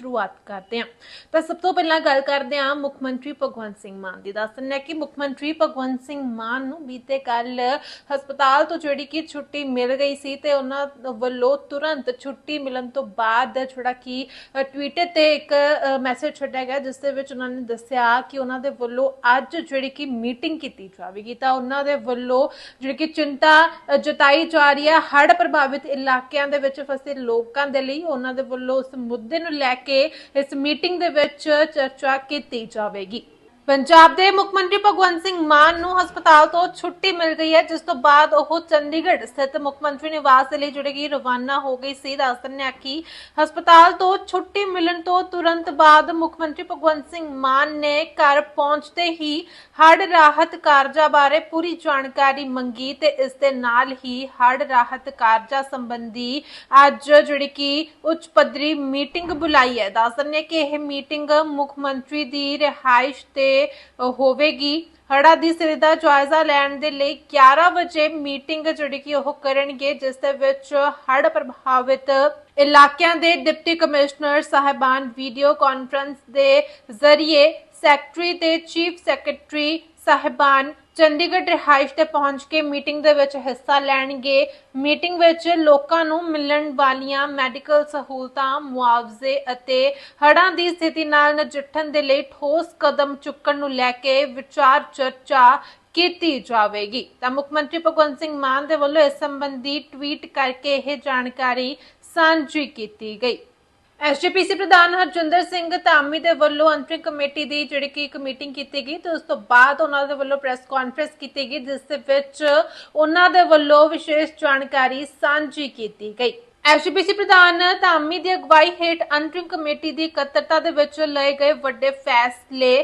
ਸ਼ੁਰੂਆਤ ਕਰਦੇ ਹਾਂ। ਤਾਂ ਸਭ ਤੋਂ ਪਹਿਲਾਂ ਗੱਲ ਕਰਦੇ ਹਾਂ ਮੁੱਖ ਮੰਤਰੀ ਭਗਵੰਤ ਸਿੰਘ ਮਾਨ ਦੀ। ਦੱਸਣ ਹੈ ਕਿ ਮੁੱਖ ਮੰਤਰੀ ਭਗਵੰਤ ਸਿੰਘ ਮਾਨ ਨੂੰ ਬੀਤੇ ਕੱਲ ਹਸਪਤਾਲ ਤੋਂ ਜਿਹੜੀ ਕਿ ਛੁੱਟੀ ਮਿਲ ਗਈ ਸੀ ਤੇ ਉਹਨਾਂ ਵੱਲੋਂ ਤੁਰੰਤ ਛੁੱਟੀ ਮਿਲਣ ਤੋਂ ਬਾਅਦ ਜਿਹੜਾ ਕਿ ਟਵਿੱਟਰ ਤੇ ਇੱਕ ਮੈਸੇਜ ਛੱਡਿਆ ਗਿਆ ਜਿਸ ਦੇ ਵਿੱਚ ਉਹਨਾਂ ਨੇ ਦੱਸਿਆ ਕਿ ਉਹਨਾਂ ਦੇ ਵੱਲੋਂ ਅੱਜ ਜਿਹੜੀ ਕਿ ਮੀਟਿੰਗ ਕੀਤੀ ਜਾਵੇਗੀ। ਤਾਂ ਉਹਨਾਂ ਦੇ ਵੱਲੋਂ ਜਿਹੜੀ ਕਿ ਚਿੰਤਾ ਜਤਾਈ ਜਾ ਰਹੀ ਹੈ। ਹੜ੍ਹ ਪ੍ਰਭਾਵਿਤ ਇਲਾਕਿਆਂ ਦੇ ਵਿੱਚ ਫਸੇ ਲੋਕਾਂ ਦੇ ਲਈ ਉਹਨਾਂ ਦੇ ਵੱਲੋਂ ਉਸ ਮੁੱਦੇ ਨੂੰ ਲੈ ਕੇ ਇਸ ਮੀਟਿੰਗ ਦੇ ਵਿੱਚ ਚਰਚਾ ਕੀਤੀ ਜਾਵੇਗੀ। ਪੰਜਾਬ ਦੇ ਮੁੱਖ ਮੰਤਰੀ ਭਗਵੰਤ ਸਿੰਘ ਮਾਨ ਨੂੰ ਹਸਪਤਾਲ ਤੋਂ ਛੁੱਟੀ ਮਿਲ ਗਈ ਹੈ, ਜਿਸ ਤੋਂ ਬਾਅਦ ਉਹ ਚੰਡੀਗੜ੍ਹ ਸਥਿਤ ਮੁੱਖ ਮੰਤਰੀ ਨਿਵਾਸ ਦੇ ਲਈ ਜਿਹੜੇ ਕਿ ਰਵਾਨਾ ਹੋ ਗਈ ਸੀ। ਦੱਸ ਦਿੰਦੇ ਹਾਂ ਹਸਪਤਾਲ ਤੋਂ ਛੁੱਟੀ ਮਿਲਣ ਤੋਂ ਤੁਰੰਤ ਬਾਅਦ ਮੁੱਖ ਮੰਤਰੀ ਭਗਵੰਤ ਸਿੰਘ ਮਾਨ ਨੇ ਘਰ ਪਹੁੰਚਦੇ ਹੀ ਹੜ ਰਾਹਤ ਕਾਰਜਾਂ ਬਾਰੇ ਪੂਰੀ ਜਾਣਕਾਰੀ ਮੰਗੀ ਤੇ ਇਸ ਦੇ ਨਾਲ ਹੀ ਹੜ ਰਾਹਤ ਕਾਰਜਾਂ ਸੰਬੰਧੀ ਅੱਜ ਜਿਹੜੀ ਕਿ ਉੱਚ ਪੱਧਰੀ ਮੀਟਿੰਗ ਬੁਲਾਈ ਹੈ। ਦੱਸ ਦਿੰਦੇ ਕਿ ਇਹ ਮੀਟਿੰਗ ਮੁੱਖ ਮੰਤਰੀ ਦੀ ਰਿਹਾਇਸ਼ ਤੇ ਅ, ਹੋਵੇਗੀ। ਹੜਾ ਦੀ ਸਥਿਤੀ ਦਾ ਜਾਇਜ਼ਾ ਲੈਣ ਦੇ ਲਈ 11 ਵਜੇ ਮੀਟਿੰਗ ਜਿਹੜੀ ਕਿ ਉਹ ਕਰਨਗੇ ਜਿਸ ਦੇ ਵਿੱਚ ਹੜ ਪ੍ਰਭਾਵਿਤ ਇਲਾਕਿਆਂ ਦੇ ਡਿਪਟੀ ਕਮਿਸ਼ਨਰ ਸਾਹਿਬਾਨ ਵੀਡੀਓ ਕਾਨਫਰੰਸ ਦੇ ਜ਼ਰੀਏ ਸੈਕਟਰੀ ਤੇ ਚੀਫ ਸੈਕਟਰੀ ਸਾਹਿਬਾਨ ਚੰਡੀਗੜ੍ਹ ਰਿਹਾਇਸ਼ ਤੇ ਪਹੁੰਚ ਕੇ ਮੀਟਿੰਗ ਦੇ ਵਿੱਚ ਹਿੱਸਾ ਲੈਣਗੇ। ਮੀਟਿੰਗ ਵਿੱਚ ਲੋਕਾਂ ਨੂੰ ਮਿਲਣ ਵਾਲੀਆਂ ਮੈਡੀਕਲ ਸਹੂਲਤਾਂ, ਮੁਆਵਜ਼ੇ ਅਤੇ ਹੜ੍ਹਾਂ ਦੀ ਸਥਿਤੀ ਨਾਲ ਨਜਿੱਠਣ ਦੇ ਲਈ ਠੋਸ ਕਦਮ ਚੁੱਕਣ ਨੂੰ ਲੈ ਕੇ ਵਿਚਾਰ ਚਰਚਾ ਕੀਤੀ ਜਾਵੇਗੀ। ਤਾਂ ਮੁੱਖ ਮੰਤਰੀ ਭਗਵੰਤ ਸਿੰਘ ਮਾਨ ਦੇ ਵੱਲੋਂ ਇਸ ਸੰਬੰਧੀ ਟਵੀਟ ਕਰਕੇ ਇਹ ਜਾਣਕਾਰੀ ਸਾਂਝੀ ਕੀਤੀ ਗਈ। ਐਸਜੀਪੀਸੀ ਪ੍ਰਧਾਨ ਹਰਜਿੰਦਰ ਸਿੰਘ ਧਾਮੀ ਦੇ ਵੱਲੋਂ ਅੰਤਰਿਮ ਕਮੇਟੀ ਦੀ ਜਿਹੜੀ ਕਿ ਇੱਕ ਮੀਟਿੰਗ ਕੀਤੀ ਗਈ ਤੇ ਉਸ ਤੋਂ ਬਾਅਦ ਉਹਨਾਂ ਦੇ ਵੱਲੋਂ ਪ੍ਰੈਸ ਕਾਨਫਰੰਸ ਕੀਤੀ ਗਈ, ਜਿਸ ਦੇ ਵਿੱਚ ਉਹਨਾਂ ਦੇ ਵੱਲੋਂ ਵਿਸ਼ੇਸ਼ ਜਾਣਕਾਰੀ ਸਾਂਝੀ ਕੀਤੀ ਗਈ। ਐਸਜੀਪੀਸੀ ਪ੍ਰਧਾਨ ਧਾਮੀ ਦੀ ਅਗਵਾਈ ਹੇਠ ਅੰਤਰਿਮ ਕਮੇਟੀ ਦੀ ਇਕੱਤਰਤਾ ਦੇ ਵਿੱਚ ਲਏ ਗਏ ਵੱਡੇ ਫੈਸਲੇ।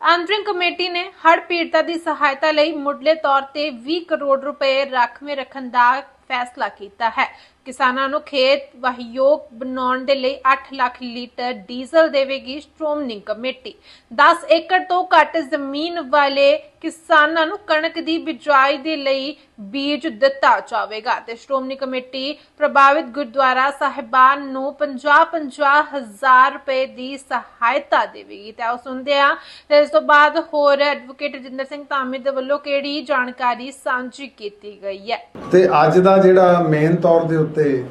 ਅੰਤਰਿਮ ਕਮੇਟੀ ਨੇ ਹੜ੍ਹ ਪੀੜਤਾ ਦੀ ਸਹਾਇਤਾ ਲਈ ਮੁੱਢਲੇ ਤੌਰ ਤੇ 20 ਕਰੋੜ ਰੁਪਏ ਰਾਖਵੇਂ ਰੱਖਣ ਦਾ ਫੈਸਲਾ ਕੀਤਾ ਹੈ। ਕਿਸਾਨਾਂ ਨੂੰ ਖੇਤ ਵਾਹੀਯੋਗ ਬਣਾਉਣ ਦੇ ਲਈ 8 ਲੱਖ ਲੀਟਰ ਡੀਜ਼ਲ ਦੇਵੇਗੀ ਸ਼੍ਰੋਮਣੀ ਕਮੇਟੀ। 10 ਏਕੜ ਤੋਂ ਘੱਟ ਜ਼ਮੀਨ ਵਾਲੇ ਕਿਸਾਨਾਂ ਨੂੰ ਕਣਕ ਦੀ ਬਿਜਾਈ ਦੇ ਲਈ ਬੀਜ ਦਿੱਤਾ ਜਾਵੇਗਾ ਤੇ ਸ਼੍ਰੋਮਣੀ ਕਮੇਟੀ ਪ੍ਰਭਾਵਿਤ ਗੁਰਦੁਆਰਾ ਸਾਹਿਬਾਨ ਨੂੰ 50-50 ਹਜ਼ਾਰ ਰੁਪਏ ਦੀ ਸਹਾਇਤਾ ਦੇਵੇਗੀ। ਤੇ ਆਓ ਸੁਣਦੇ ਹਾਂ। ਤੇ ਇਸ ਤੋਂ ਬਾਅਦ ਹੋਰ ਐਡਵੋਕੇਟ ਰਜਿੰਦਰ ਸਿੰਘ ਧਾਮੀ ਦੇ ਵੱਲੋਂ ਕਿਹੜੀ ਜਾਣਕਾਰੀ ਸਾਂਝੀ ਕੀਤੀ ਗਈ ਹੈ? ਤੇ ਅੱਜ ਦਾ ਜਿਹੜਾ ਮੇਨ ਤੌਰ ਦੇ ਉੱਤੇ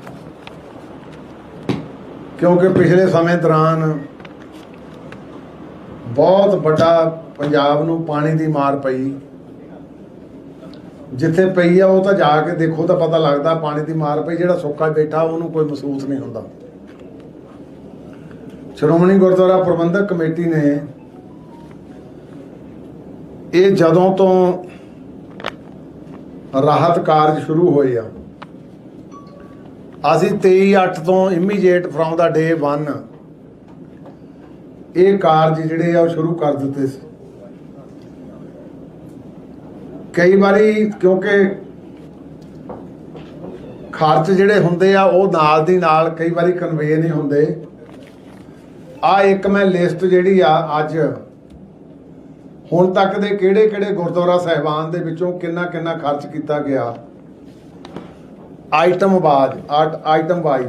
ਕਿਉਂਕਿ ਪਿਛਲੇ ਸਮੇਂ ਦੌਰਾਨ ਬਹੁਤ ਵੱਡਾ ਪੰਜਾਬ ਨੂੰ ਪਾਣੀ ਦੀ ਮਾਰ ਪਈ। ਜਿੱਥੇ ਪਈ ਆ, ਉਹ ਤਾਂ ਜਾ ਕੇ ਦੇਖੋ ਤਾਂ ਪਤਾ ਲੱਗਦਾ ਪਾਣੀ ਦੀ ਮਾਰ ਪਈ, ਜਿਹੜਾ ਸੁੱਕਾ ਬੈਠਾ ਉਹਨੂੰ ਕੋਈ ਮਹਿਸੂਸ ਨਹੀਂ ਹੁੰਦਾ। ਸ਼੍ਰੋਮਣੀ ਗੁਰਦੁਆਰਾ ਪ੍ਰਬੰਧਕ ਕਮੇਟੀ ਨੇ ਇਹ ਜਦੋਂ ਤੋਂ ਰਾਹਤ ਕਾਰਜ ਸ਼ੁਰੂ ਹੋਏ ਆ, ਅਸੀਂ 23/8 ਤੋਂ ਇਮੀਡੀਏਟ ਫਰੋਮ ਦਾ ਡੇ 1 ਇਹ ਕਾਰਜ ਜਿਹੜੇ ਆ ਉਹ ਸ਼ੁਰੂ ਕਰ ਦਿੱਤੇ ਸੀ। ਕਈ ਵਾਰੀ ਕਿਉਂਕਿ ਖਰਚ ਜਿਹੜੇ ਹੁੰਦੇ ਆ, ਉਹ ਨਾਲ ਦੀ ਨਾਲ ਕਈ ਵਾਰੀ ਕਨਵੇ ਨਹੀਂ ਹੁੰਦੇ। ਆ ਇੱਕ ਮੈਂ ਲਿਸਟ ਜਿਹੜੀ ਆ ਅੱਜ, ਹੁਣ ਤੱਕ ਦੇ ਕਿਹੜੇ ਕਿਹੜੇ ਗੁਰਦੁਆਰਾ ਸਾਹਿਬਾਨ ਦੇ ਵਿੱਚੋਂ ਕਿੰਨਾ ਕਿੰਨਾ ਖਰਚ ਕੀਤਾ ਗਿਆ? ਆਈਟਮ ਬਾਜ ਆਈਟਮ ਵਾਈਜ਼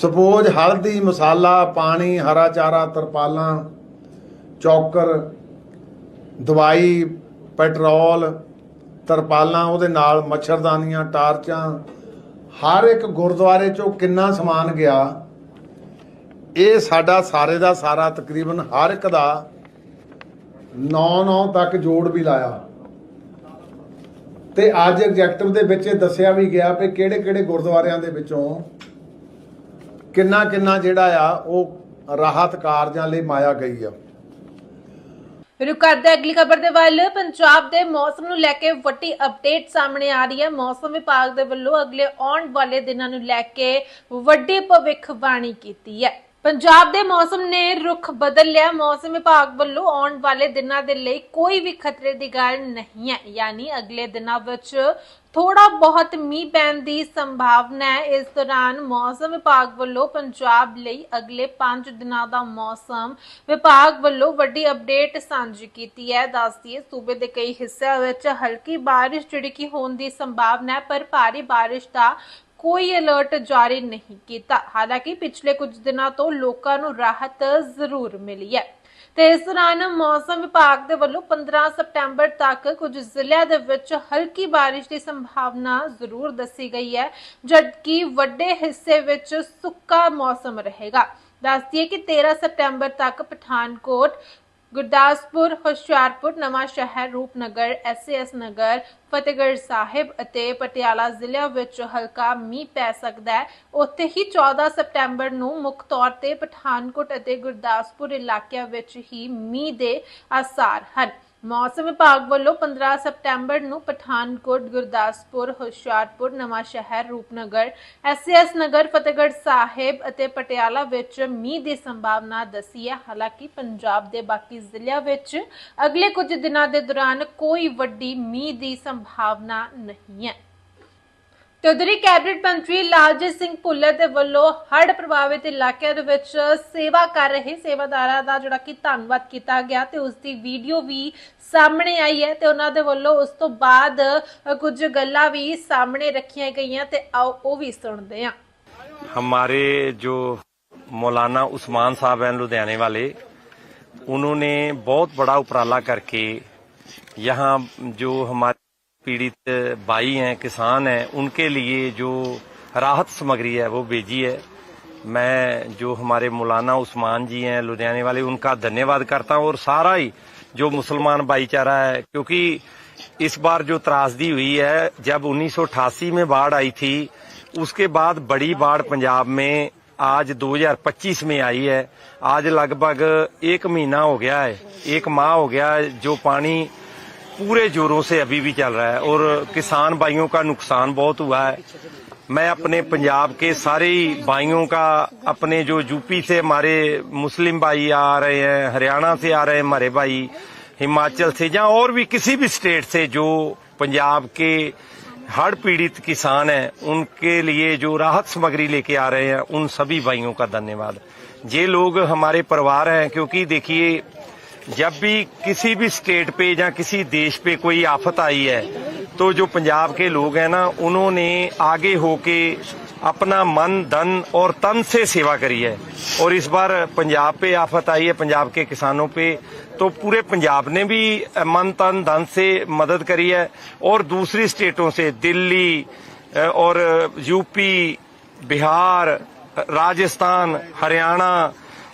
ਸਪੋਜ਼ ਹਲਦੀ, ਮਸਾਲਾ, ਪਾਣੀ, ਹਰਾ ਚਾਰਾ, ਤਰਪਾਲਾਂ, ਚੌਕਰ, ਦਵਾਈ ਪੈਟਰੋਲ, ਤਰਪਾਲਾਂ, ਉਹਦੇ ਨਾਲ ਮੱਛਰਦਾਨੀਆਂ, ਟਾਰਚਾਂ, ਹਰ ਇੱਕ ਗੁਰਦੁਆਰੇ ਚੋਂ ਕਿੰਨਾ ਸਮਾਨ ਗਿਆ, ਇਹ ਸਾਡਾ ਸਾਰੇ ਦਾ ਸਾਰਾ ਤਕਰੀਬਨ ਹਰ ਇੱਕ ਦਾ 9-9 ਤੱਕ ਜੋੜ ਵੀ ਲਾਇਆ। ਤੇ ਅੱਜ ਐਗਜੈਕਟਿਵ ਦੇ ਵਿੱਚ ਇਹ ਦੱਸਿਆ ਵੀ ਗਿਆ ਕਿ ਕਿਹੜੇ ਕਿਹੜੇ ਗੁਰਦੁਆਰਿਆਂ ਦੇ ਵਿੱਚੋਂ ਕਿੰਨਾ ਕਿੰਨਾ ਜਿਹੜਾ ਆ, ਉਹ ਰਾਹਤ ਕਾਰਜਾਂ ਲਈ ਮਾਇਆ ਗਈ ਆ। ਰੁਕ ਕਰਦੇ ਅਗਲੀ ਖਬਰ ਦੇ ਵੱਲ ਪੰਜਾਬ ਦੇ ਮੌਸਮ ਨੂੰ ਲੈ ਕੇ ਵੱਡੀ ਅਪਡੇਟ ਸਾਹਮਣੇ ਆ ਰਹੀ ਹੈ। ਮੌਸਮ ਵਿਭਾਗ ਦੇ ਵੱਲੋਂ ਅਗਲੇ ਆਉਣ ਵਾਲੇ ਦਿਨਾਂ ਨੂੰ ਲੈ ਕੇ ਵੱਡੀ ਭਵਿੱਖਬਾਣੀ ਕੀਤੀ ਹੈ। ਪੰਜਾਬ ਦੇ ਮੌਸਮ ਨੇ ਰੁਖ ਬਦਲ ਲਿਆ। ਮੌਸਮ ਵਿਭਾਗ ਵੱਲੋਂ ਆਉਣ ਵਾਲੇ ਦਿਨਾਂ ਦੇ ਲਈ ਕੋਈ ਵੀ ਖਤਰੇ ਦੀ ਗੱਲ ਨਹੀਂ ਹੈ। ਯਾਨੀ ਅਗਲੇ ਦਿਨਾਂ ਵਿੱਚ ਥੋੜਾ ਬਹੁਤ ਮੀਂਹ ਪੈਣ ਦੀ ਸੰਭਾਵਨਾ ਹੈ। ਇਸ ਦੌਰਾਨ ਮੌਸਮ ਵਿਭਾਗ ਵੱਲੋਂ ਪੰਜਾਬ ਲਈ ਅਗਲੇ 5 ਦਿਨਾਂ ਦਾ ਮੌਸਮ ਵਿਭਾਗ ਵੱਲੋਂ ਵੱਡੀ ਅਪਡੇਟ ਸਾਂਝੀ ਕੀਤੀ ਹੈ। ਦੱਸਦੀ ਹੈ ਸੂਬੇ ਦੇ ਕਈ ਹਿੱਸਿਆਂ ਵਿੱਚ ਹਲਕੀ ਬਾਰਿਸ਼ ਜਿਹੜੀ ਕਿ ਹੋਣ ਦੀ ਸੰਭਾਵਨਾ ਹੈ, ਪਰ ਭਾਰੀ ਬਾਰਿਸ਼ ਦਾ ਕੋਈ ਅਲਰਟ ਜਾਰੀ ਨਹੀਂ ਕੀਤਾ। ਹਾਲਾਂਕਿ ਪਿਛਲੇ ਕੁਝ ਦਿਨਾਂ ਤੋਂ ਲੋਕਾਂ ਨੂੰ ਰਾਹਤ ਜ਼ਰੂਰ ਮਿਲੀ ਹੈ। ਤੇ ਇਸ ਦੌਰਾਨ ਮੌਸਮ ਵਿਭਾਗ ਦੇ ਵੱਲੋਂ 15 ਸਪਟੈਂਬਰ ਤੱਕ ਕੁਝ ਜ਼ਿਲ੍ਹਿਆਂ ਦੇ ਵਿੱਚ ਹਲਕੀ ਬਾਰਿਸ਼ ਦੀ ਸੰਭਾਵਨਾ ਜ਼ਰੂਰ ਦੱਸੀ ਗਈ ਹੈ, ਜਦਕਿ ਵੱਡੇ ਹਿੱਸੇ ਵਿੱਚ ਸੁੱਕਾ ਮੌਸਮ ਰਹੇਗਾ। ਦੱਸਦੀਏ ਕਿ 13 ਸਪਟੈਂਬਰ ਤੱਕ ਪਠਾਨਕੋਟ ਗੁਰਦਾਸਪੁਰ, ਹੁਸ਼ਿਆਰਪੁਰ, ਨਵਾਂ ਸ਼ਹਿਰ, ਰੂਪਨਗਰ ਐਸਐਸ ਨਗਰ, ਫਤਿਹਗੜ੍ਹ ਸਾਹਿਬ ਅਤੇ ਪਟਿਆਲਾ ਜ਼ਿਲ੍ਹਿਆਂ ਵਿੱਚ ਹਲਕਾ ਮੀਂਹ ਪੈ ਸਕਦਾ ਹੈ। ਉੱਥੇ ਹੀ 14 ਸਪਟੈਂਬਰ ਨੂੰ ਮੁੱਖ ਤੌਰ ਤੇ ਪਠਾਨਕੋਟ ਅਤੇ ਗੁਰਦਾਸਪੁਰ ਇਲਾਕਿਆਂ ਵਿੱਚ ਹੀ ਮੀਂਹ ਦੇ ਆਸਾਰ ਹਨ। ਮੌਸਮ ਵਿਭਾਗ ਵੱਲੋਂ 15 ਸਪਟੈਂਬਰ ਨੂੰ ਪਠਾਨਕੋਟ, ਗੁਰਦਾਸਪੁਰ, ਹੁਸ਼ਿਆਰਪੁਰ, ਨਵਾਂ ਸ਼ਹਿਰ, ਰੂਪਨਗਰ ਐਸਐਸ ਨਗਰ, ਫਤਿਹਗੜ੍ਹ ਸਾਹਿਬ ਅਤੇ ਪਟਿਆਲਾ ਵਿੱਚ ਮੀਂਹ ਦੀ ਸੰਭਾਵਨਾ ਦੱਸੀ ਹੈ। ਹਾਲਾਂਕਿ ਪੰਜਾਬ ਦੇ ਬਾਕੀ ਜ਼ਿਲ੍ਹਿਆਂ ਵਿੱਚ ਅਗਲੇ ਕੁਝ ਦਿਨਾਂ ਦੇ ਦੌਰਾਨ ਕੋਈ ਵੱਡੀ ਮੀਂਹ ਦੀ ਸੰਭਾਵਨਾ ਨਹੀਂ ਹੈ। ਤੇ ਉਧਰ ਹੀ ਕੈਬਨਿਟ ਮੰਤਰੀ ਲਾਲਜੀਤ ਸਿੰਘ ਭੁੱਲਰ ਦੇ ਵੱਲੋਂ ਹੜ੍ਹ ਪ੍ਰਭਾਵਿਤ ਇਲਾਕਿਆਂ ਦੇ ਵਿੱਚ ਸੇਵਾ ਕਰ ਰਹੇ ਸੇਵਾਦਾਰਾਂ ਦਾ ਜਿਹੜਾ ਕਿ ਧੰਨਵਾਦ ਕੀਤਾ ਗਿਆ ਤੇ ਉਸ ਦੀ ਵੀਡੀਓ ਵੀ ਸਾਹਮਣੇ ਆਈ ਹੈ ਤੇ ਉਹਨਾਂ ਦੇ ਵੱਲੋਂ ਉਸ ਤੋਂ ਬਾਅਦ ਅ, ਕੁਝ ਗੱਲਾਂ ਵੀ ਸਾਹਮਣੇ ਰੱਖੀਆਂ ਗਈਆਂ ਤੇ ਆਓ ਉਹ ਵੀ ਸੁਣਦੇ ਹਾਂ हमारे जो मौलाना उस्मान साहब हैं लुधियाने वाले उन्होंने बहुत बड़ा उपराला करके यहाँ जो हमारे पीड़ित भाई हैं किसान हैं उनके लिए जो राहत सामग्री है वो भेजी है मैं जो हमारे मौलाना उस्मान जी हैं लुधियाने वाले उनका धन्यवाद करता हूँ और सारा ही जो मुसलमान भाईचारा है क्योंकि इस बार जो त्रासदी हुई है जब 1988 में बाढ़ आई थी उसके बाद बड़ी बाढ़ पंजाब में आज 2025 में आई है आज लगभग एक महीना हो गया है एक माह हो गया है जो पानी پورے جوروں سے ابھی بھی چل رہا ہے اور کسان بھائیوں کا نقصان بہت ہوا ہے۔ میں اپنے پنجاب کے سارے بھائیوں کا اپنے جو یو پی سے ہمارے مسلم بھائی آ رہے ہیں، ہریانہ سے آ رہے ہیں ہمارے بھائی، ہماچل سے یا اور بھی کسی بھی اسٹیٹ سے جو پنجاب کے ہڑ پیڑت کسان ہیں، ان کے لیے جو راحت سمگری لے کے آ رہے ہیں، ان سبھی بھائیوں کا دھنیہ واد یہ لوگ ہمارے پروار ہیں کیونکہ دیکھیے जब भी किसी भी स्टेट पे या किसी देश पे कोई आफत आई है तो जो पंजाब के लोग हैं ना उन्होंने आगे होके अपना मन धन और तन से सेवा करी है और इस बार पंजाब पे आफत आई है पंजाब के किसानों पे तो पूरे पंजाब ने भी मन तन धन से मदद करी है और दूसरी स्टेटों से दिल्ली अ, और यूपी बिहार राजस्थान हरियाणा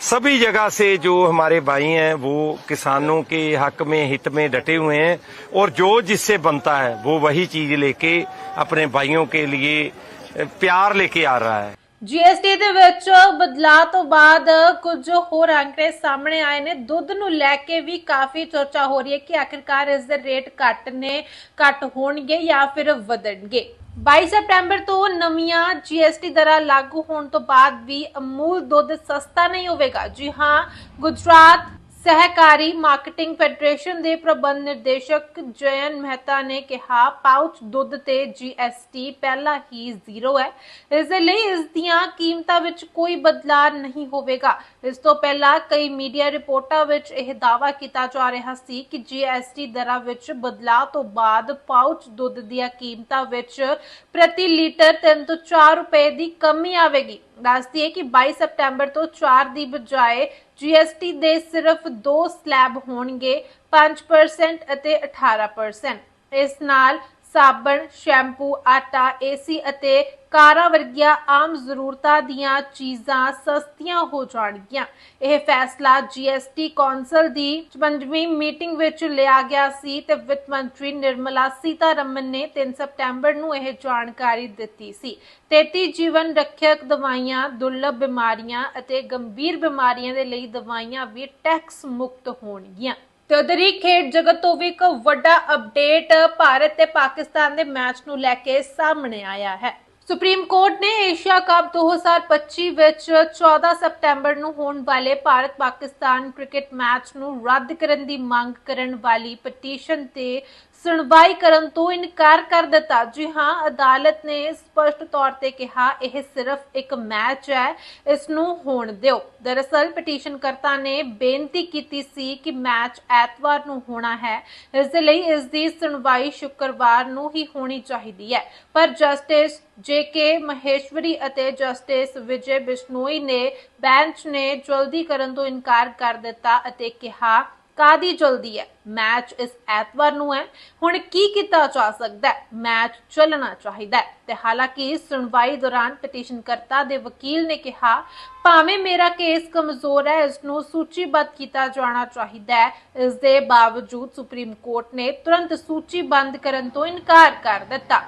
सभी जगह से जो हमारे भाई हैं वो किसानों के हक में हित में डटे हुए हैं और जो जिससे बनता है वो वही चीज लेके अपने भाइयों के लिए अ, प्यार लेके आ रहा है ਜੀਐਸਟੀ ਦੇ ਵਿੱਚ ਬਦਲਾਅ ਤੋਂ ਬਾਅਦ ਕੁਝ ਹੋਰ ਅੰਕੜੇ ਸਾਹਮਣੇ ਆਏ ਨੇ ਦੁੱਧ ਨੂੰ ਲੈ ਕੇ ਵੀ ਕਾਫੀ ਚਰਚਾ ਹੋ ਰਹੀ ਹੈ ਕਿ ਆਖਿਰਕਾਰ ਇਸ ਦੇ ਰੇਟ ਘੱਟ ਨੇ ਘੱਟ ਹੋਣਗੇ ਜਾਂ ਫਿਰ ਵਧਣਗੇ 22 ਸਪਟੈਂਬਰ ਤੋਂ ਨਵੀਆਂ ਜੀਐਸਟੀ ਦਰਾਂ ਲਾਗੂ ਹੋਣ ਤੋਂ ਬਾਅਦ ਵੀ ਅਮੂਲ ਦੁੱਧ ਸਸਤਾ ਨਹੀਂ ਹੋਵੇਗਾ। ਜੀ ਹਾਂ, ਗੁਜਰਾਤ ਸਹਿਕਾਰੀ ਮਾਰਕੀਟਿੰਗ ਫੈਡਰੇਸ਼ਨ ਦੇ ਪ੍ਰਬੰਧ ਨਿਰਦੇਸ਼ਕ ਜਯਨ ਮਹਿਤਾ ਨੇ ਕਿਹਾ, ਪਾਊਚ ਦੁੱਧ ਤੇ ਜੀਐਸਟੀ ਪਹਿਲਾਂ ਹੀ ਜ਼ੀਰੋ ਹੈ। ਇਸ ਦੇ ਲਈ ਇਸ ਦੀਆਂ ਕੀਮਤਾਂ ਵਿੱਚ ਕੋਈ ਬਦਲਾਅ ਨਹੀਂ ਹੋਵੇਗਾ। ਇਸ ਤੋਂ ਪਹਿਲਾਂ ਕਈ ਮੀਡੀਆ ਰਿਪੋਰਟਾਂ ਵਿੱਚ ਇਹ ਦਾਅਵਾ ਕੀਤਾ ਜਾ ਰਿਹਾ ਸੀ ਕਿ ਜੀਐਸਟੀ ਦਰਾਂ ਵਿੱਚ ਬਦਲਾਅ ਤੋਂ ਬਾਅਦ ਪਾਊਚ ਦੁੱਧ ਦੀਆਂ ਕੀਮਤਾਂ ਵਿੱਚ ਪ੍ਰਤੀ ਲੀਟਰ 3 ਤੋਂ 4 ਰੁਪਏ ਦੀ ਕਮੀ ਆਵੇਗੀ। ਦੱਸਦੀ ਹੈ ਕਿ 22 ਸਪਟੈਂਬਰ ਤੋਂ 4 ਦੀ ਬਜਾਏ GST ਦੇ ਸਿਰਫ ਦੋ ਸਲੈਬ ਹੋਣਗੇ 5% ਅਤੇ 18% ਇਸ ਨਾਲ ਸਾਬਣ, ਸ਼ੈਂਪੂ, ਆਟਾ, ਏਸੀ ਅਤੇ ਕਾਰਾਂ ਵਰਗੀਆਂ ਆਮ ਜ਼ਰੂਰਤਾਂ ਦੀਆਂ ਚੀਜ਼ਾਂ ਸਸਤੀਆਂ ਹੋ ਜਾਣਗੀਆਂ। ਇਹ ਫੈਸਲਾ ਜੀਐਸਟੀ ਕੌਂਸਲ ਦੀ 55ਵੀਂ ਮੀਟਿੰਗ ਵਿੱਚ ਲਿਆ ਗਿਆ ਸੀ ਤੇ ਵਿੱਤ ਮੰਤਰੀ ਨਿਰਮਲਾ ਸੀਤਾਰਮਨ ਨੇ 3 ਸਪਟੈਂਬਰ ਨੂੰ ਇਹ ਜਾਣਕਾਰੀ ਦਿੱਤੀ ਸੀ। 33 ਜੀਵਨ ਰੱਖਿਅਕ ਦਵਾਈਆਂ ਦੁਰਲਭ ਬਿਮਾਰੀਆਂ ਅਤੇ ਗੰਭੀਰ ਬਿਮਾਰੀਆਂ ਦੇ ਲਈ ਦਵਾਈਆਂ ਵੀ ਟੈਕਸ ਮੁਕਤ ਹੋਣਗੀਆਂ। ਤੇ ਉਧਰ ਹੀ ਖੇਡ ਜਗਤ ਤੋਂ ਵੀ ਇੱਕ ਵੱਡਾ ਅਪਡੇਟ ਭਾਰਤ ਤੇ ਪਾਕਿਸਤਾਨ ਦੇ ਮੈਚ ਨੂੰ ਲੈ ਕੇ ਸਾਹਮਣੇ ਆਇਆ ਹੈ। ਸੁਪਰੀਮ ਕੋਰਟ ਨੇ ਏਸ਼ੀਆ ਕੱਪ 2025 ਵਿੱਚ 14 ਸਪਟੈਂਬਰ ਨੂੰ ਹੋਣ ਵਾਲੇ ਭਾਰਤ ਪਾਕਿਸਤਾਨ ਕ੍ਰਿਕਟ ਮੈਚ ਨੂੰ ਰੱਦ ਕਰਨ ਦੀ ਮੰਗ ਕਰਨ ਵਾਲੀ ਪਟੀਸ਼ਨ ਤੇ ਸੁਣਵਾਈ ਕਰਨ ਤੋਂ ਇਨਕਾਰ ਕਰ ਦਿੱਤਾ। ਜੀ ਹਾਂ, ਅਦਾਲਤ ਨੇ ਸਪਸ਼ਟ ਤੌਰ ਤੇ ਕਿਹਾ, ਇਹ ਸਿਰਫ ਇੱਕ ਮੈਚ ਹੈ, ਇਸ ਨੂੰ ਹੋਣ ਦਿਓ। ਦਰਅਸਲ ਪਟੀਸ਼ਨ ਕਰਤਾ ਨੇ ਬੇਨਤੀ ਕੀਤੀ ਸੀ ਕਿ ਮੈਚ ਐਤਵਾਰ ਨੂੰ ਹੋਣਾ ਹੈ। ਇਸ ਦੇ ਲਈ ਇਸ ਦੀ ਸੁਣਵਾਈ ਸ਼ੁੱਕਰਵਾਰ ਨੂੰ ਹੀ ਹੋਣੀ ਚਾਹੀਦੀ ਹੈ। ਪਰ ਜਸਟਿਸ ਜੇ ਕੇ ਮਹੇਸ਼ਵਰੀ ਅਤੇ ਜਸਟਿਸ ਵਿਜੇ ਬਿਸ਼ਨੋਈ ਨੇ ਬੈਂਚ ਨੇ ਜਲਦੀ ਕਰਨ ਤੋਂ ਇਨਕਾਰ ਕਰ ਦਿੱਤਾ ਅਤੇ ਕਿਹਾ ਕਾਦੀ ਜਲਦੀ ਹੈ? ਮੈਚ ਇਸ ਐਤਵਾਰ ਨੂੰ ਹੈ। ਹੁਣ ਕੀ ਕੀਤਾ ਜਾ ਸਕਦਾ ਹੈ? ਮੈਚ ਚੱਲਣਾ ਚਾਹੀਦਾ ਹੈ। ਤੇ ਹਾਲਾਂਕਿ ਸੁਣਵਾਈ ਦੌਰਾਨ ਪਟੀਸ਼ਨ ਕਰਤਾ ਦੇ ਵਕੀਲ ਨੇ ਕਿਹਾ, ਭਾਵੇਂ ਮੇਰਾ ਕੇਸ ਕਮਜ਼ੋਰ ਹੈ, ਇਸ ਨੂੰ ਸੂਚੀਬੱਧ ਕੀਤਾ ਜਾਣਾ ਚਾਹੀਦਾ ਹੈ। ਇਸ ਦੇ ਬਾਵਜੂਦ ਸੁਪਰੀਮ ਕੋਰਟ ਨੇ ਤੁਰੰਤ ਸੂਚੀਬੱਧ ਕਰਨ ਤੋਂ ਇਨਕਾਰ ਕਰ ਦਿੱਤਾ।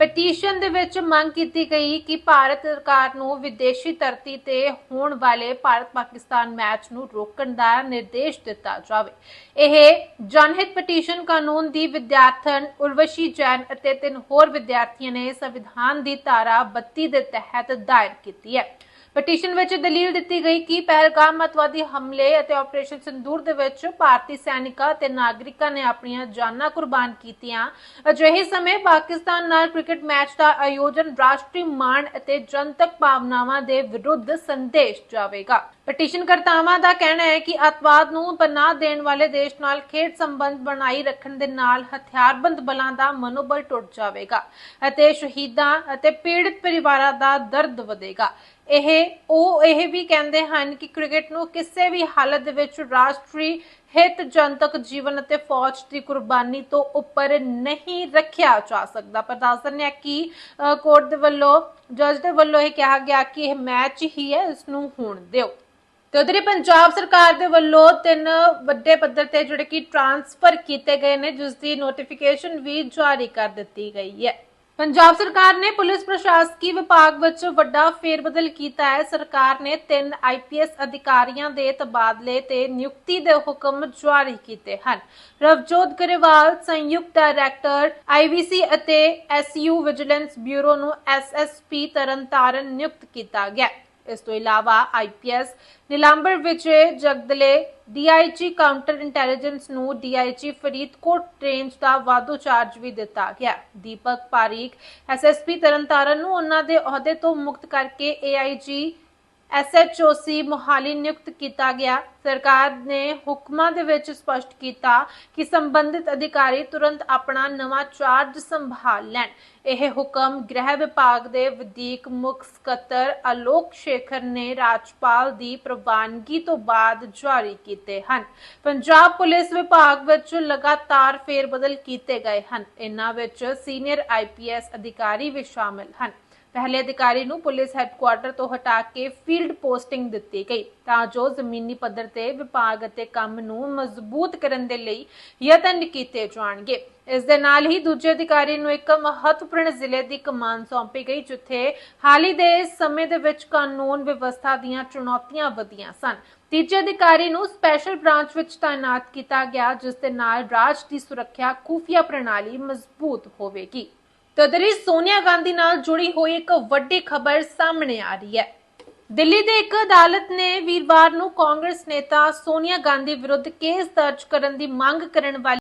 ਪਟੀਸ਼ਨ ਦੇ ਵਿੱਚ ਮੰਗ ਕੀਤੀ ਗਈ ਕਿ ਭਾਰਤ ਸਰਕਾਰ ਨੂੰ ਵਿਦੇਸ਼ੀ ਧਰਤੀ ਤੇ ਹੋਣ ਵਾਲੇ ਭਾਰਤ ਪਾਕਿਸਤਾਨ ਮੈਚ ਨੂੰ ਰੋਕਣ ਦਾ ਨਿਰਦੇਸ਼ ਦਿੱਤਾ ਜਾਵੇ। ਇਹ ਜਨਹਿਤ ਪਟੀਸ਼ਨ ਕਾਨੂੰਨ ਦੀ ਵਿਦਿਆਰਥਣ ਉਰਵਸ਼ੀ ਜੈਨ ਅਤੇ ਤਿੰਨ ਹੋਰ ਵਿਦਿਆਰਥੀਆਂ ਨੇ ਸੰਵਿਧਾਨ ਦੀ ਧਾਰਾ 32 ਦੇ ਤਹਿਤ ਦਾਇਰ ਕੀਤੀ ਹੈ। ਪਟੀਸ਼ਨ ਵਿੱਚ ਦਲੀਲ ਦਿੱਤੀ ਗਈ ਕਿ ਪਹਿਲਗਾਮ ਅਤਵਾਦੀ ਹਮਲੇ ਅਤੇ ਆਪਰੇਸ਼ਨ ਸਿੰਦੂਰ ਦੇ ਵਿੱਚ ਭਾਰਤੀ ਸੈਨਿਕਾਂ ਤੇ ਨਾਗਰਿਕਾਂ ਨੇ ਆਪਣੀਆਂ ਜਾਨਾਂ ਕੁਰਬਾਨ ਕੀਤੀਆਂ। ਅਜਿਹੇ ਸਮੇਂ ਪਾਕਿਸਤਾਨ ਨਾਲ ਕ੍ਰਿਕਟ ਮੈਚ ਦਾ ਆਯੋਜਨ ਰਾਸ਼ਟਰੀ ਮਾਣ ਅਤੇ ਜਨਤਕ ਭਾਵਨਾਵਾਂ ਦੇ ਵਿਰੁੱਧ ਸੰਦੇਸ਼ ਜਾਵੇਗਾ। ਪਟੀਸ਼ਨਕਰਤਾਵਾਂ ਦਾ ਕਹਿਣਾ ਹੈ ਕਿ ਅਤਵਾਦ ਨੂੰ ਪਨਾਹ ਦੇਣ ਵਾਲੇ ਦੇਸ਼ ਨਾਲ ਖੇਡ ਸੰਬੰਧ ਬਣਾਈ ਰੱਖਣ ਦੇ ਨਾਲ ਹਥਿਆਰਬੰਦ ਬਲਾਂ ਦਾ ਮਨੋਬਲ ਟੁੱਟ ਜਾਵੇਗਾ ਅਤੇ ਸ਼ਹੀਦਾਂ ਅਤੇ ਪੀੜਤ ਪਰਿਵਾਰਾਂ ਦਾ ਦਰਦ ਵਧੇਗਾ। ਇਹ, ਉਹ ਇਹ ਵੀ ਕਹਿੰਦੇ ਹਨ ਕਿ ਕ੍ਰਿਕਟ ਨੂੰ ਕਿਸੇ ਵੀ ਹਾਲਤ ਦੇ ਵਿੱਚ ਰਾਸ਼ਟਰੀ ਹਿੱਤ ਜਨਤਕ ਜੀਵਨ ਅਤੇ ਫੌਜ ਦੀ ਕੁਰਬਾਨੀ ਤੋਂ ਉੱਪਰ ਨਹੀਂ ਰੱਖਿਆ ਜਾ ਸਕਦਾ। ਪਰ ਦੱਸ ਦਿੰਦੇ ਕਿ ਕੋਰਟ ਦੇ ਵੱਲੋਂ, ਜੱਜ ਦੇ ਵੱਲੋਂ ਇਹ ਕਿਹਾ ਗਿਆ ਕਿ ਇਹ ਮੈਚ ਹੀ ਹੈ, ਇਸ ਨੂੰ ਹੋਣ ਦਿਓ। ਤੇ ਉਧਰ ਪੰਜਾਬ ਸਰਕਾਰ ਦੇ ਵੱਲੋਂ ਤਿੰਨ ਵੱਡੇ ਪੱਧਰ ਤੇ ਜਿਹੜੇ ਕਿ ਟ੍ਰਾਂਸਫਰ ਕੀਤੇ ਗਏ ਨੇ, ਜਿਸ ਦੀ ਨੋਟੀਫਿਕੇਸ਼ਨ ਵੀ ਜਾਰੀ ਕਰ ਦਿੱਤੀ ਗਈ ਹੈ। ਪੰਜਾਬ ਸਰਕਾਰ ਨੇ ਪੁਲਿਸ ਪ੍ਰਸ਼ਾਸਕੀ ਵਿਭਾਗ ਵਿੱਚ ਵੱਡਾ ਫੇਰਬਦਲ ਕੀਤਾ ਹੈ। ਸਰਕਾਰ ਨੇ ਤਿੰਨ ਆਈਪੀਐਸ ਅਧਿਕਾਰੀਆਂ ਦੇ ਤਬਾਦਲੇ ਤੇ ਨਿਯੁਕਤੀ ਦੇ ਹੁਕਮ ਜਾਰੀ ਕੀਤੇ ਹਨ। ਰਵਜੋਤ ਗਰੇਵਾਲ, ਸੰਯੁਕਤ ਡਾਇਰੈਕਟਰ ਆਈਵੀਸੀ ਅਤੇ ਐਸਯੂ ਵਿਜੀਲੈਂਸ ਬਿਊਰੋ ਨੂੰ ਐਸਐਸਪੀ ਤਰਨਤਾਰਨ ਨਿਯੁਕਤ ਕੀਤਾ ਗਿਆ। ਇਸ ਤੋਂ ਇਲਾਵਾ IPS Nilambar Vijay Jagdale DIG counter intelligence ਨੂੰ ਡੀਆਈਜੀ ਫਰੀਦਕੋਟ ਰੇਂਜ ਦਾ ਵਾਧੂ ਚਾਰਜ ਵੀ ਦਿੱਤਾ ਗਿਆ। ਦੀਪਕ ਪਾਰੀਕ ਐਸਐਸਪੀ ਤਰਨਤਾਰਨ ਨੂੰ ਉਹਨਾਂ ਦੇ ਅਹੁਦੇ ਤੋਂ ਮੁਕਤ ਕਰਕੇ ਏਆਈਜੀ ਐਸਐਚਓਸੀ ਮੁਹਾਲੀ ਨਿਯੁਕਤ ਕੀਤਾ ਗਿਆ। ਸਰਕਾਰ ਨੇ ਹੁਕਮਾਂ ਦੇ ਵਿੱਚ ਸਪਸ਼ਟ ਕੀਤਾ ਕਿ ਸੰਬੰਧਿਤ ਅਧਿਕਾਰੀ ਤੁਰੰਤ ਆਪਣਾ ਨਵਾਂ ਚਾਰਜ ਸੰਭਾਲ ਲੈਣ। ਇਹ ਹੁਕਮ ਗ੍ਰਹਿ ਵਿਭਾਗ ਦੇ ਵਧੀਕ ਮੁੱਖ ਸਕੱਤਰ ਆਲੋਕ ਸ਼ੇਖਰ ਨੇ ਰਾਜਪਾਲ ਦੀ ਪ੍ਰਵਾਨਗੀ ਤੋਂ ਬਾਅਦ ਜਾਰੀ ਕੀਤੇ ਹਨ। ਪੰਜਾਬ ਪੁਲਿਸ ਵਿਭਾਗ ਵਿੱਚ ਲਗਾਤਾਰ ਫੇਰਬਦਲ ਕੀਤੇ ਗਏ ਹਨ। ਇਨ੍ਹਾਂ ਵਿੱਚ ਸੀਨੀਅਰ ਆਈਪੀਐਸ ਅਧਿਕਾਰੀ ਵੀ ਸ਼ਾਮਲ ਹਨ। ਪਹਿਲੇ ਅਧਿਕਾਰੀ ਨੂੰ ਪੁਲਿਸ ਹੈੱਡਕੁਆਰਟਰ ਤੋਂ ਹਟਾ ਕੇ ਫੀਲਡ ਪੋਸਟਿੰਗ ਦਿੱਤੀ ਗਈ ਤਾਂ ਜੋ ਜ਼ਮੀਨੀ ਪੱਧਰ ਤੇ ਵਿਭਾਗ ਅਤੇ ਕੰਮ ਨੂੰ ਮਜ਼ਬੂਤ ਕਰਨ ਦੇ ਲਈ ਯਤਨ ਕੀਤੇ ਜਾਣਗੇ। ਇਸ ਦੇ ਨਾਲ ਹੀ ਦੂਜੇ ਅਧਿਕਾਰੀ ਨੂੰ ਇੱਕ ਮਹੱਤਵਪੂਰਨ ਜ਼ਿਲ੍ਹੇ ਦੀ ਕਮਾਨ ਸੌਂਪੀ ਗਈ, ਜਿੱਥੇ ਹਾਲੀ ਦੇ ਸਮੇਂ ਦੇ ਵਿੱਚ ਕਾਨੂੰਨ ਵਿਵਸਥਾ ਦੀਆਂ ਚੁਣੌਤੀਆਂ ਵਧੀਆਂ ਸਨ। ਤੀਜੇ ਅਧਿਕਾਰੀ ਨੂੰ ਸਪੈਸ਼ਲ ਬ੍ਰਾਂਚ ਵਿੱਚ ਤਾਇਨਾਤ ਕੀਤਾ ਗਿਆ, ਜਿਸ ਦੇ ਨਾਲ ਰਾਜ ਦੀ ਸੁਰੱਖਿਆ ਖੂਫੀਆ ਪ੍ਰਣਾਲੀ ਮਜ਼ਬੂਤ ਹੋਵੇਗੀ। ਤਦਰੀ ਸੋਨੀਆ ਗਾਂਧੀ ਨਾਲ ਜੁੜੀ ਹੋਈ ਇੱਕ ਵੱਡੀ ਖਬਰ ਸਾਹਮਣੇ ਆ ਰਹੀ ਹੈ। ਦਿੱਲੀ ਦੇ ਇੱਕ ਅਦਾਲਤ ਨੇ ਵੀਰਵਾਰ ਨੂੰ ਕਾਂਗਰਸ ਨੇਤਾ ਸੋਨੀਆ ਗਾਂਧੀ ਵਿਰੁੱਧ ਕੇਸ ਦਰਜ ਕਰਨ ਦੀ ਮੰਗ ਕਰਨ ਵਾਲੀ